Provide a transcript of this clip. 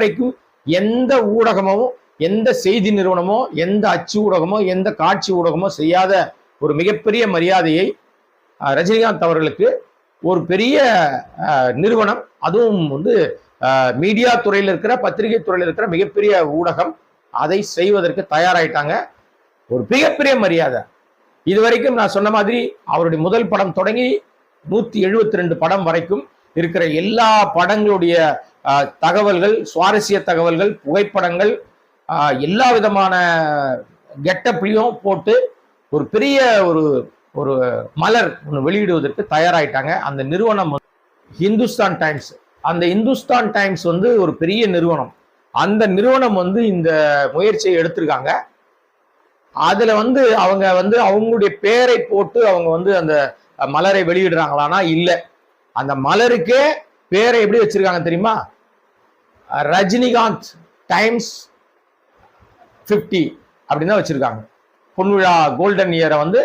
வரைக்கும் எந்த ஊடகமோ எந்த செய்தி நிறுவனமோ எந்த அச்சு ஊடகமோ எந்த காட்சி ஊடகமோ செய்யாத ஒரு மிகப்பெரிய மரியாதையை ரஜினிகாந்த் அவர்களுக்கு ஒரு பெரிய நிறுவனம் அதுவும் வந்து மீடியா துறையில் இருக்கிற பத்திரிகை துறையில் இருக்கிற மிகப்பெரிய ஊடகம் அதை செய்வதற்கு தயாராயிட்டாங்க. ஒரு மிகப்பெரிய மரியாதை. இதுவரைக்கும் நான் சொன்ன மாதிரி அவருடைய முதல் படம் தொடங்கி நூத்தி எழுபத்தி ரெண்டு படம் வரைக்கும் இருக்கிற எல்லா படங்களுடைய தகவல்கள் சுவாரஸ்ய தகவல்கள் புகைப்படங்கள் எல்லா விதமான கெட்டப்லையும் போட்டு ஒரு பெரிய ஒரு ஒரு மலர் ஒன்று வெளியிடுவதற்கு தயாராயிட்டாங்க. அந்த நிறுவனம் வந்து ஹிந்துஸ்தான் டைம்ஸ். அந்த இந்துஸ்தான் டைம்ஸ் வந்து ஒரு பெரிய நிறுவனம். அந்த நிறுவனம் வந்து இந்த முயற்சியை எடுத்திருக்காங்க. அதில் வந்து அவங்க வந்து அவங்களுடைய பேரை போட்டு அவங்க வந்து அந்த மலரை வெளியிடுறாங்களானா இல்லை. அந்த மலருக்கே பேரை எப்படி வச்சிருக்காங்க தெரியுமா? ரஜினிகாந்த் டைம்ஸ் 50 அப்படின்னு தான் வச்சிருக்காங்க. பொன்விழா கோல்டன் இயரை வந்து